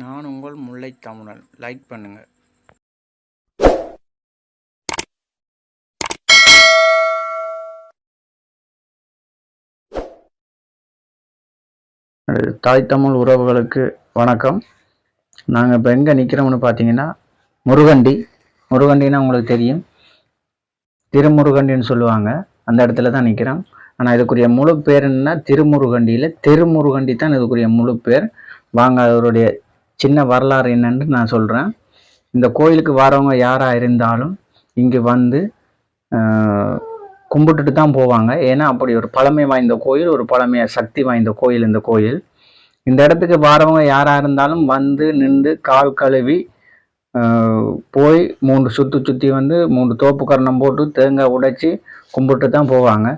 நான் உங்கள் முல்லை தமிழன் லைக் பண்ணுங்கள் தாய் தமிழ் உறவுகளுக்கு வணக்கம். நாங்கள் இப்போ எங்கே நிற்கிறோம்னு பார்த்தீங்கன்னா முருகண்டி. முருகண்டின்னா உங்களுக்கு தெரியும். திருமுருகண்டின்னு சொல்லுவாங்க. அந்த இடத்துல தான் நிற்கிறோம் ஆனால் இதுக்குரிய முழு பேர் என்னன்னா திருமுருகண்டியில் திருமுருகண்டி தான் இதுக்குரிய முழு பேர். வாங்க அவருடைய சின்ன வரலாறு என்னன்னு நான் சொல்கிறேன் இந்த கோயிலுக்கு வரவங்க யாராக இருந்தாலும் இங்கே வந்து கும்பிட்டுட்டு தான் போவாங்க. ஏன்னா அப்படி ஒரு பழமை வாய்ந்த கோயில் ஒரு பழமைய சக்தி வாய்ந்த கோயில் இந்த கோயில். இந்த இடத்துக்கு வரவங்க யாராக இருந்தாலும் வந்து நின்று கால் கழுவி போய் மூன்று சுற்றி சுற்றி வந்து மூன்று தோப்பு கரணம் போட்டு தேங்காய் உடைச்சி கும்பிட்டு தான் போவாங்க.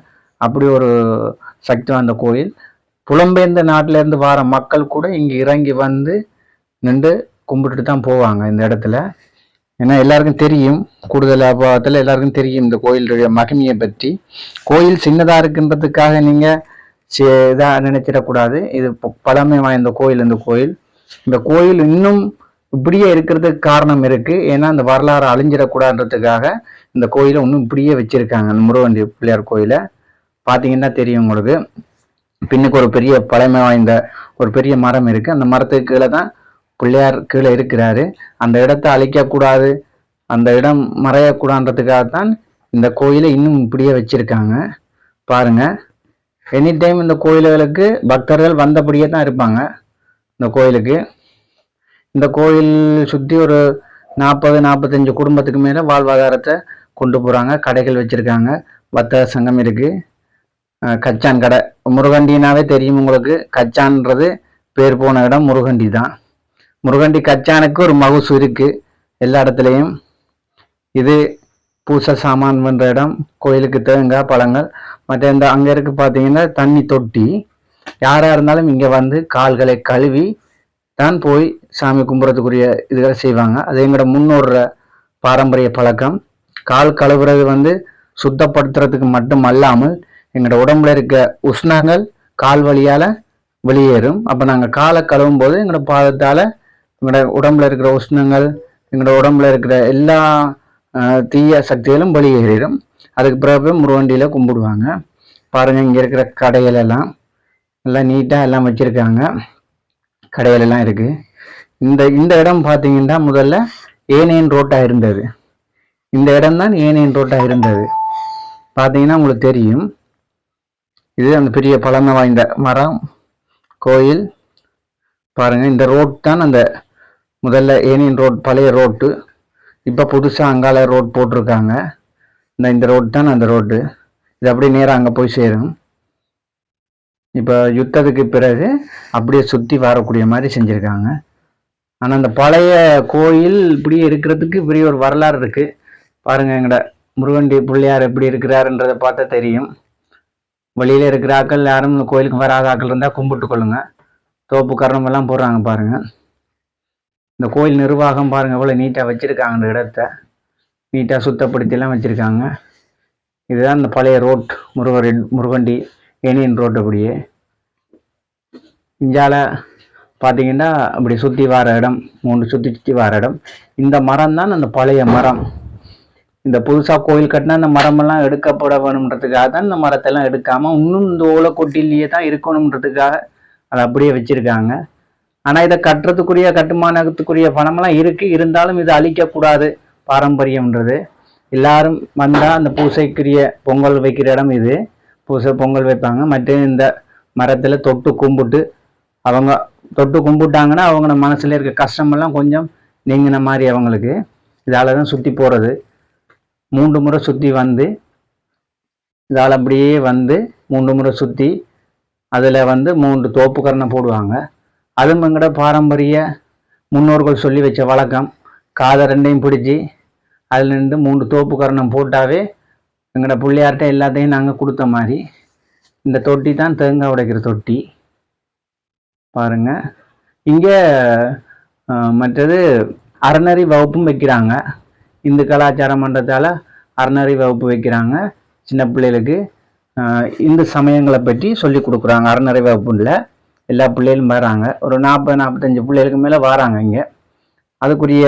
அப்படி ஒரு சக்தி வாய்ந்த கோயில். புலம்பெயர்ந்த நாட்டிலேருந்து வர மக்கள் கூட இங்கே இறங்கி வந்து நின்று கும்பிட்டுட்டு தான் போவாங்க இந்த இடத்துல. ஏன்னா எல்லாருக்கும் தெரியும் கூடுதல் அபாவத்தில் எல்லாருக்கும் தெரியும் இந்த கோயிலுடைய மகிமையை பற்றி. கோயில் சின்னதாக இருக்குன்றதுக்காக நீங்கள் இதாக நினைச்சிடக்கூடாது. இது பழமை வாய்ந்த கோயில் இந்த கோயில். இந்த கோயில் இன்னும் இப்படியே இருக்கிறதுக்கு காரணம் இருக்குது ஏன்னா இந்த வரலாறு அழிஞ்சிடக்கூடாதுன்றதுக்காக இந்த கோயிலை இன்னும் இப்படியே வச்சுருக்காங்க. அந்த முருகண்டி பிள்ளையார் கோயிலை. பார்த்தீங்கன்னா தெரியும் உங்களுக்கு. பின்னுக்கு ஒரு பெரிய பழமை வாய்ந்த ஒரு பெரிய மரம் இருக்குது அந்த மரத்துக்கு கீழே தான் பிள்ளையார் கீழே இருக்கிறாரு. அந்த இடத்தை அழிக்கக்கூடாது. அந்த இடம் மறையக்கூடாதுன்றதுக்காகத்தான் இந்த கோயிலை இன்னும் இப்படியே வச்சுருக்காங்க. பாருங்கள் எனி டைம் இந்த கோயில்களுக்கு பக்தர்கள் வந்தபடியே தான் இருப்பாங்க. இந்த கோயிலுக்கு. இந்த கோயில் சுற்றி ஒரு நாற்பது நாற்பத்தஞ்சு குடும்பத்துக்கு மேலே வாழ்வாதாரத்தை கொண்டு போகிறாங்க கடைகள் வச்சுருக்காங்க. வர்த்தக சங்கம் இருக்குது கச்சான் கடை. முருகண்டினாவே தெரியும் உங்களுக்கு. கச்சான்றது பேர் போன இடம் முருகண்டி தான் முருகண்டி கச்சானுக்கு ஒரு மகுசு இருக்கு. எல்லா இடத்துலையும். இது பூசை சாமான் பண்ணுற இடம் கோயிலுக்கு தேங்காய் பழங்கள். மற்ற இந்த அங்கே இருக்கு பார்த்தீங்கன்னா தண்ணி தொட்டி. யாராக இருந்தாலும் இங்கே வந்து கால்களை கழுவி தான் போய் சாமி கும்பிட்றதுக்குரிய இதுகளை செய்வாங்க. அது எங்களோட முன்னோடுற பாரம்பரிய பழக்கம். கால் கழுவுறது வந்து சுத்தப்படுத்துறதுக்கு மட்டும் அல்லாமல் எங்களோட உடம்புல இருக்க உஷ்ணங்கள் கால் வழியால் வெளியேறும். அப்போ நாங்கள் காலை கழுவும் போது எங்களோட பாதத்தால் எங்களோட உடம்புல இருக்கிற உஷ்ணங்கள் எங்களோட உடம்புல இருக்கிற எல்லா தீய சக்திகளும் வெளியேறிடும் அதுக்கு பிறகு முருகண்டியில் கும்பிடுவாங்க. பாருங்கள் இங்கே இருக்கிற கடைகள் எல்லாம் எல்லாம் நீட்டாக எல்லாம் வச்சுருக்காங்க. கடைகள் எல்லாம் இருக்குது இந்த இந்த இடம் பார்த்தீங்கன்னா முதல்ல ஏனையன் ரோட்டாக இருந்தது. இந்த இடம் தான் ஏனையன் ரோட்டாக இருந்தது. பார்த்தீங்கன்னா உங்களுக்கு தெரியும். இது அந்த பெரிய பழமை வாய்ந்த மரம் கோயில். பாருங்கள் இந்த ரோட் தான் அந்த முதல்ல ஏனியன் ரோட் பழைய ரோட்டு. இப்போ புதுசாக அங்கால ரோட் போட்டிருக்காங்க. இந்த இந்த ரோட் தான் அந்த ரோட்டு இது அப்படியே நேராக அங்கே போய் சேரும். இப்போ யுத்தத்துக்கு பிறகு அப்படியே சுற்றி வரக்கூடிய மாதிரி செஞ்சுருக்காங்க. ஆனால் அந்த பழைய கோயில் இப்படி இருக்கிறதுக்கு பெரிய ஒரு வரலாறு இருக்குது பாருங்க எங்கட முருகண்டி பிள்ளையார் எப்படி இருக்கிறாருன்றதை பார்த்தா தெரியும். வெளியில் இருக்கிற ஆட்கள் யாரும் இந்த கோயிலுக்கு வராத ஆட்கள் இருந்தால் கும்பிட்டு கொள்ளுங்க. தோப்பு கரணமெல்லாம் போடுறாங்க பாருங்கள் இந்த கோயில் நிர்வாகம் பாருங்க எவ்வளோ நீட்டாக வச்சுருக்காங்க இந்த இடத்த. நீட்டாக சுத்தப்படுத்திலாம் வச்சுருக்காங்க. இதுதான் இந்த பழைய road Murugar Murukandy A nine road அப்படியே. இஞ்சால பார்த்தீங்கன்னா அப்படி சுற்றி வர இடம் மூணு சுற்றி சுற்றி வர இடம். இந்த மரம் தான் அந்த பழைய மரம். இந்த புதுசாக கோயில் கட்டினா அந்த மரமெல்லாம் எடுக்கப்பட வேணுன்றதுக்காக தான் இந்த மரத்தெல்லாம் எடுக்காமல் இன்னும் இந்த ஓலைக்கொட்டிலேயே தான் இருக்கணுன்றதுக்காக அதை அப்படியே வச்சுருக்காங்க. ஆனால் இதை கட்டுறதுக்குரிய கட்டுமானத்துக்குரிய பணமெல்லாம் இருக்குது இருந்தாலும் இதை அழிக்கக்கூடாது பாரம்பரியம்ன்றது. எல்லாரும் வந்தால் அந்த பூசைக்குரிய பொங்கல் வைக்கிற இடம் இது. பூசை பொங்கல் வைப்பாங்க. மற்ற இந்த மரத்தில் தொட்டு கும்பிட்டு அவங்க தொட்டு கும்பிட்டாங்கன்னா அவங்க மனசில் இருக்க கஷ்டமெல்லாம் கொஞ்சம் நீங்கின மாதிரி அவங்களுக்கு. இதால் தான் சுற்றி போகிறது மூன்று முறை சுற்றி வந்து இதால் அப்படியே வந்து மூன்று முறை சுற்றி அதில் வந்து மூன்று தோப்பு போடுவாங்க. அதுவும் எங்கட பாரம்பரிய முன்னோர்கள் சொல்லி வச்ச வழக்கம். காதை ரெண்டையும் பிடிச்சி அதில் நின்று மூன்று தோப்பு கரணம் போட்டாவே எங்களோட பிள்ளையார்கிட்ட எல்லாத்தையும் நாங்கள் கொடுத்த மாதிரி. இந்த தொட்டி தான் தேங்காய் உடைக்கிற தொட்டி. பாருங்க. இங்கே மற்றது அறநறி வகுப்பும் வைக்கிறாங்க. இந்து கலாச்சார மன்றத்தால் அறநறி வகுப்பு வைக்கிறாங்க. சின்ன பிள்ளைகளுக்கு இந்து சமயங்களை பற்றி சொல்லி கொடுக்குறாங்க. அறநறை வகுப்புல. எல்லா பிள்ளைகளும் வராங்க. ஒரு நாற்பது நாற்பத்தஞ்சு பிள்ளைகளுக்கு மேலே வராங்க இங்கே. அதுக்குரிய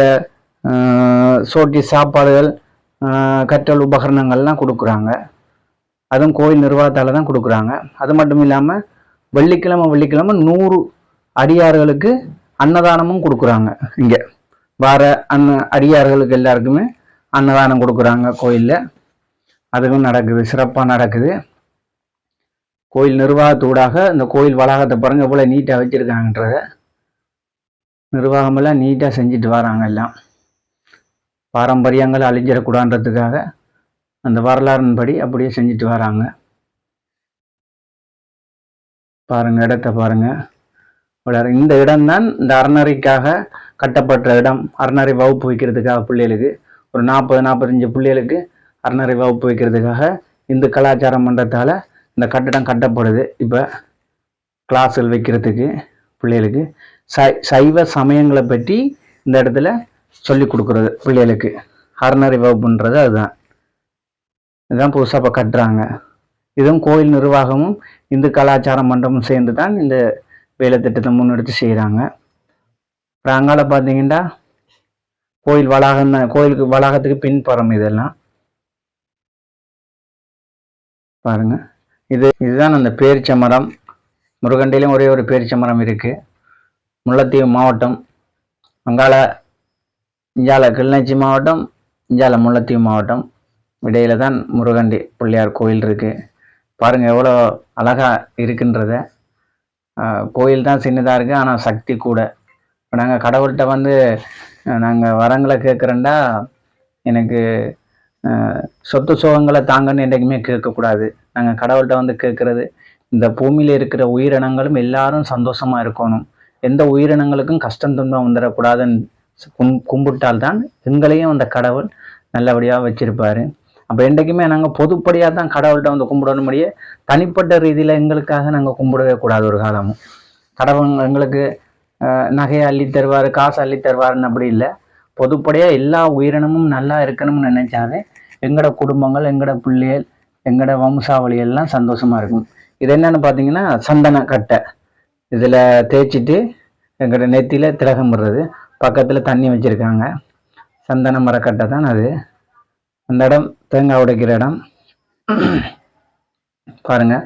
சோட்டி சாப்பாடுகள் கற்றல் உபகரணங்கள்லாம் கொடுக்குறாங்க. அதுவும் கோயில் நிர்வாகத்தால் தான் கொடுக்குறாங்க. அது மட்டும் இல்லாமல் வெள்ளிக்கிழமை வெள்ளிக்கிழமை நூறு அடியார்களுக்கு அன்னதானமும் கொடுக்குறாங்க இங்கே. வார அன்ன அடியார்களுக்கு எல்லாருக்குமே அன்னதானம் கொடுக்குறாங்க கோயிலில். அதுவும் நடக்குது சிறப்பாக நடக்குது. கோயில் நிர்வாகத்தூடாக இந்த கோயில் வளாகத்தை பாருங்க போல நீட்டாக வச்சுருக்காங்கன்றத. நிர்வாகமெல்லாம் நீட்டாக செஞ்சுட்டு வராங்க எல்லாம். பாரம்பரியங்கள் அழிஞ்சிடக்கூடாதுன்றதுக்காக அந்த வரலாறின்படி அப்படியே செஞ்சுட்டு வராங்க. பாருங்கள் இடத்த பாருங்கள் இந்த இடம்தான் இந்த அறநறைக்காக கட்டப்பட்ட இடம். அறநறை வகுப்பு வைக்கிறதுக்காக பிள்ளைகளுக்கு ஒரு நாற்பது நாற்பத்தஞ்சு பிள்ளைகளுக்கு அறநறை வகுப்பு வைக்கிறதுக்காக இந்து கலாச்சார மன்றத்தால் இந்த கட்டடம் கட்டப்படுது. இப்போ கிளாஸுகள் வைக்கிறதுக்கு பிள்ளைகளுக்கு சை சைவ சமயங்களை பற்றி இந்த இடத்துல சொல்லி கொடுக்குறது பிள்ளைகளுக்கு. அறநறை வகுப்புன்றது அதுதான். இதுதான் புதுசாக இப்போ கட்டுறாங்க. இதுவும் கோயில் நிர்வாகமும் இந்து கலாச்சார மன்றமும் சேர்ந்து தான் இந்த வேலை திட்டத்தை முன்னெடுத்து செய்கிறாங்க அப்புறம் அங்கால பார்த்தீங்கன்னா கோயில் வளாகம் தான் கோயிலுக்கு வளாகத்துக்கு பின்புறம் இதெல்லாம். பாருங்கள் இது இதுதான் அந்த பேரிச்ச மரம் முருகண்டையிலும் ஒரே ஒரு பேரிச்ச மரம் இருக்குது முல்லைத்தீவு மாவட்டம் வங்காள இஞ்சால கிளிநொச்சி மாவட்டம் இஞ்சால முல்லைத்தீவு மாவட்டம். இடையில தான் முருகண்டி பிள்ளையார் கோயில் இருக்குது பாருங்கள் எவ்வளோ அழகாக இருக்குன்றத. கோயில் தான் சின்னதாக இருக்குது ஆனால் சக்தி கூட. இப்போ நாங்கள் கடவுள்கிட்ட வந்து நாங்கள் வரங்களை கேட்குறேன்டா எனக்கு சொத்து சுகங்களை தாங்கன்னு என்றைக்குமே கேட்கக்கூடாது. நாங்கள் கடவுள்கிட்ட வந்து கேட்குறது இந்த பூமியில் இருக்கிற உயிரினங்களும் எல்லாரும் சந்தோஷமாக இருக்கணும். எந்த உயிரினங்களுக்கும் கஷ்டம் துன்பம் வந்துடக்கூடாதுன்னு கும் கும்பிட்டால்தான் எங்களையும் அந்த கடவுள் நல்லபடியாக வச்சுருப்பார். அப்போ என்றைக்குமே நாங்கள் பொதுப்படியாக தான் கடவுள்கிட்ட வந்து கும்பிடணும் முடியே தனிப்பட்ட ரீதியில் எங்களுக்காக நாங்கள் கும்பிடவே கூடாது ஒரு காலமும். கடவுள் எங்களுக்கு நகையை அள்ளி தருவார் காசு அள்ளி தருவாருன்னு அப்படி இல்லை. பொதுப்படியாக எல்லா உயிரினமும் நல்லா இருக்கணும்னு நினைச்சாலே எங்களோட குடும்பங்கள் எங்களோட பிள்ளைகள் எங்களோட வம்சாவளி எல்லாம் சந்தோஷமாக இருக்கும். இது என்னென்னு பார்த்தீங்கன்னா சந்தன கட்டை. இதில் தேய்ச்சிட்டு எங்களோட நெத்தியில் திலகம் விடுறது. பக்கத்தில் தண்ணி வச்சுருக்காங்க. சந்தன மரக்கட்டை தான் அது. அந்த இடம் தேங்காய் உடைக்கிற இடம். பாருங்கள்